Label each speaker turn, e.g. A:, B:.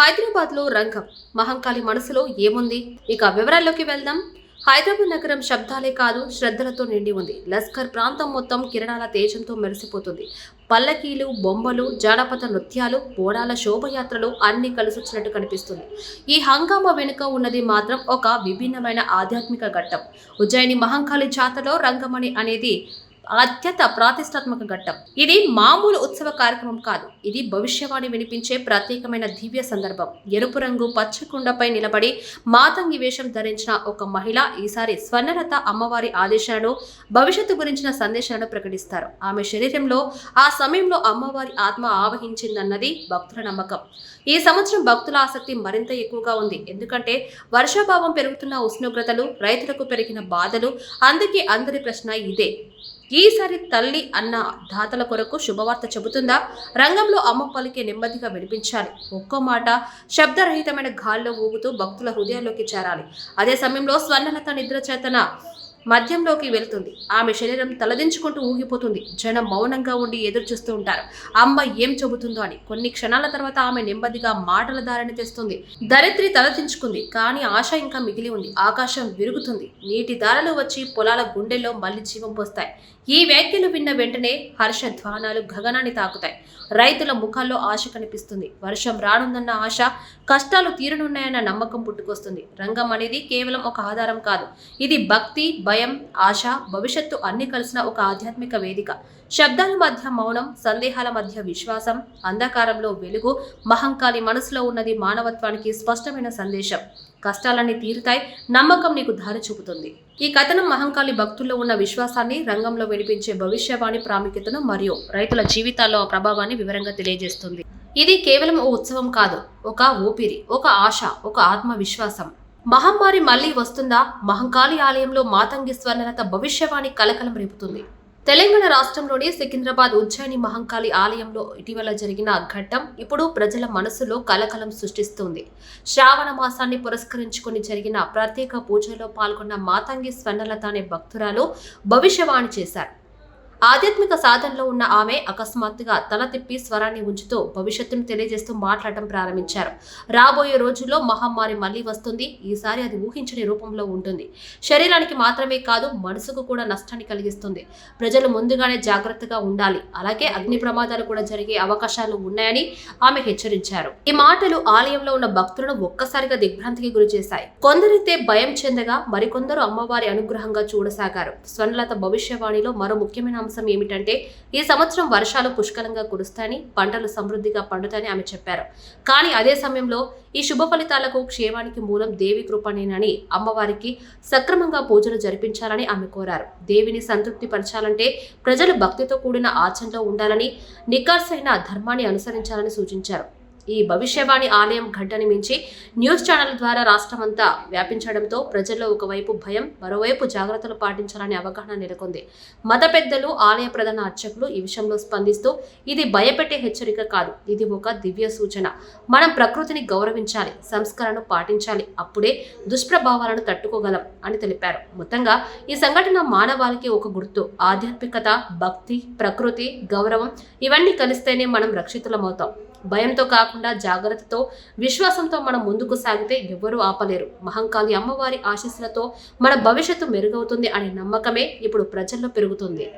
A: హైదరాబాద్లో రంగం. మహంకాళి మనసులో ఏముంది? ఇక వివరాల్లోకి వెళ్దాం. హైదరాబాద్ నగరం శబ్దాలే కాదు శ్రద్ధలతో నిండి ఉంది. లస్కర్ ప్రాంతం మొత్తం కిరణాల తేజంతో మెరిసిపోతుంది. పల్లకీలు బొమ్మలు జానపద నృత్యాలు బోడాల శోభయాత్రలు అన్ని కలిసొచ్చినట్టు కనిపిస్తుంది. ఈ హంగామా వెనుక ఉన్నది మాత్రం ఒక విభిన్నమైన ఆధ్యాత్మిక ఘట్టం. ఉజ్జయిని మహంకాళి జాతరలో రంగమణి అనేది అత్యంత ప్రాతిష్టాత్మక ఘట్టం. ఇది మామూలు ఉత్సవ కార్యక్రమం కాదు. ఇది భవిష్యవాణి వినిపించే ప్రత్యేకమైన దివ్య సందర్భం. ఎరుపు రంగు పచ్చకుండపై నిలబడి మాతంగి వేషం ధరించిన ఒక మహిళ ఈసారి స్వర్ణలత అమ్మవారి ఆదేశాలను భవిష్యత్తు గురించిన సందేశాలను ప్రకటిస్తారు. ఆమె శరీరంలో ఆ సమయంలో అమ్మవారి ఆత్మ ఆవహించిందన్నది భక్తుల నమ్మకం. ఈ సంవత్సరం భక్తుల ఆసక్తి మరింత ఎక్కువగా ఉంది. ఎందుకంటే వర్షాభావం పెరుగుతున్న ఉష్ణోగ్రతలు రైతులకు పెరిగిన బాధలు అందుకే అందరి ప్రశ్న ఇదే. ఈసారి తల్లి అన్న దాతల కొరకు శుభవార్త చెబుతుందా? రంగంలో అమ్మ పలికే నెమ్మదిగా వినిపించాలి. ఒక్కో మాట శబ్దరహితమైన గాల్లో ఊగుతూ భక్తుల హృదయాల్లోకి చేరాలి. అదే సమయంలో స్వర్ణలత నిద్ర చేతన మద్యంలోకి వెళ్తుంది. ఆమె శరీరం తలదించుకుంటూ ఊగిపోతుంది. జనం మౌనంగా ఉండి ఎదురు చూస్తూ ఉంటారు. అమ్మ ఏం చెబుతుందో అని కొన్ని క్షణాల తర్వాత ఆమె నెమ్మదిగా మాటల దారిని తెస్తుంది. దరిద్రి తలదించుకుంది. కానీ ఆశ ఇంకా మిగిలి ఉంది. ఆకాశం విరుగుతుంది. నీటి దారలు వచ్చి పొలాల గుండెల్లో మళ్ళీ జీవం పోస్తాయి. ఈ వ్యాఖ్యలు విన్న వెంటనే హర్ష ధ్వానాలు గగనాన్ని తాకుతాయి. రైతుల ముఖాల్లో ఆశ కనిపిస్తుంది. వర్షం రానుందన్న ఆశ కష్టాలు తీరనున్నాయన్న నమ్మకం పుట్టుకొస్తుంది. రంగం అనేది కేవలం ఒక ఆధారం కాదు. ఇది భక్తి భయం ఆశ భవిష్యత్తు అన్ని కలిసిన ఒక ఆధ్యాత్మిక వేదిక. శబ్దాల మధ్య మౌనం సందేహాల మధ్య విశ్వాసం అంధకారంలో వెలుగు మహంకాళి మనసులో ఉన్నది మానవత్వానికి స్పష్టమైన సందేశం. కష్టాలన్నీ తీరుతాయి నమ్మకం నీకు దారి చూపుతుంది. ఈ కథనం మహంకాళి భక్తుల్లో ఉన్న విశ్వాసాన్ని రంగంలో వినిపించే భవిష్యవాణి ప్రాముఖ్యతను మరియు రైతుల జీవితాల్లో ప్రభావాన్ని వివరంగా తెలియజేస్తుంది. ఇది కేవలం ఓ ఉత్సవం కాదు ఒక ఊపిరి ఒక ఆశ ఒక ఆత్మవిశ్వాసం. మహమ్మారి మళ్ళీ వస్తుందా? మహంకాళి ఆలయంలో మాతంగి స్వర్ణలత భవిష్యవాణి కలకలం రేపుతుంది. తెలంగాణ రాష్ట్రంలోని సికింద్రాబాద్ ఉజ్జయిని మహంకాళి ఆలయంలో ఇటీవల జరిగిన ఘట్టం ఇప్పుడు ప్రజల మనసులో కలకలం సృష్టిస్తుంది. శ్రావణ మాసాన్ని పురస్కరించుకొని జరిగిన ప్రత్యేక పూజలో పాల్గొన్న మాతంగి స్వర్ణలత అనే భక్తురాలు భవిష్యవాణి చేశారు. ఆధ్యాత్మిక సాధనలో ఉన్న ఆమె అకస్మాత్తుగా తల తిప్పి స్వరాన్ని ఉంచుతూ భవిష్యత్తును తెలియజేస్తూ మాట్లాడటం ప్రారంభించారు. రాబోయే రోజుల్లో మహమ్మారి మళ్ళీ వస్తుంది. ఈసారి అది ఊహించని రూపంలో ఉంటుంది. శరీరానికి మాత్రమే కాదు మనసుకు కూడా నష్టాన్ని కలిగిస్తుంది. ప్రజలు ముందుగానే జాగ్రత్తగా ఉండాలి. అలాగే అగ్ని ప్రమాదాలు కూడా జరిగే అవకాశాలు ఉన్నాయని ఆమె హెచ్చరించారు. ఈ మాటలు ఆలయంలో ఉన్న భక్తులను ఒక్కసారిగా దిగ్భ్రాంతికి గురి చేశాయి. కొందరైతే భయం చెందగా మరికొందరు అమ్మవారి అనుగ్రహంగా చూడసాగారు. స్వర్ణలత భవిష్యవాణిలో మరో ముఖ్యమైన అంశం ఏమిటంటే ఈ సంవత్సరం వర్షాలు పుష్కలంగా కురుస్తాయని పంటలు సమృద్ధిగా పండుతాయని ఆమె చెప్పారు. కానీ అదే సమయంలో ఈ శుభ ఫలితాలకు క్షేమానికి మూలం దేవి కృపణేనని అమ్మవారికి సక్రమంగా పూజలు జరిపించాలని ఆమె కోరారు. దేవిని సంతృప్తి పరచాలంటే ప్రజలు భక్తితో కూడిన ఆచరణలో ఉండాలని నికార్సైన ధర్మాన్ని అనుసరించాలని సూచించారు. ఈ భవిష్యవాణి ఆలయం ఘట్టని మించి న్యూస్ ఛానల్ ద్వారా రాష్ట్రమంతా వ్యాపించడంతో ప్రజల్లో ఒకవైపు భయం మరోవైపు జాగ్రత్తలు పాటించాలనే అవగాహన నెలకొంది. మత పెద్దలు ఆలయ ప్రధాన అర్చకులు ఈ విషయంలో స్పందిస్తూ ఇది భయపెట్టే హెచ్చరిక కాదు ఇది ఒక దివ్య సూచన. మనం ప్రకృతిని గౌరవించాలి సంస్కరణను పాటించాలి అప్పుడే దుష్ప్రభావాలను తట్టుకోగలం అని తెలిపారు. మొత్తంగా ఈ సంఘటన మానవాళికి ఒక గుర్తు. ఆధ్యాత్మికత భక్తి ప్రకృతి గౌరవం ఇవన్నీ కలిస్తేనే మనం రక్షితులమవుతాం. భయంతో కాకుండా జాగ్రత్తతో విశ్వాసంతో మనం ముందుకు సాగితే ఎవ్వరూ ఆపలేరు. మహంకాళి అమ్మవారి ఆశీస్సులతో మన భవిష్యత్తు మెరుగవుతుంది అనే నమ్మకమే ఇప్పుడు ప్రజల్లో పెరుగుతుంది.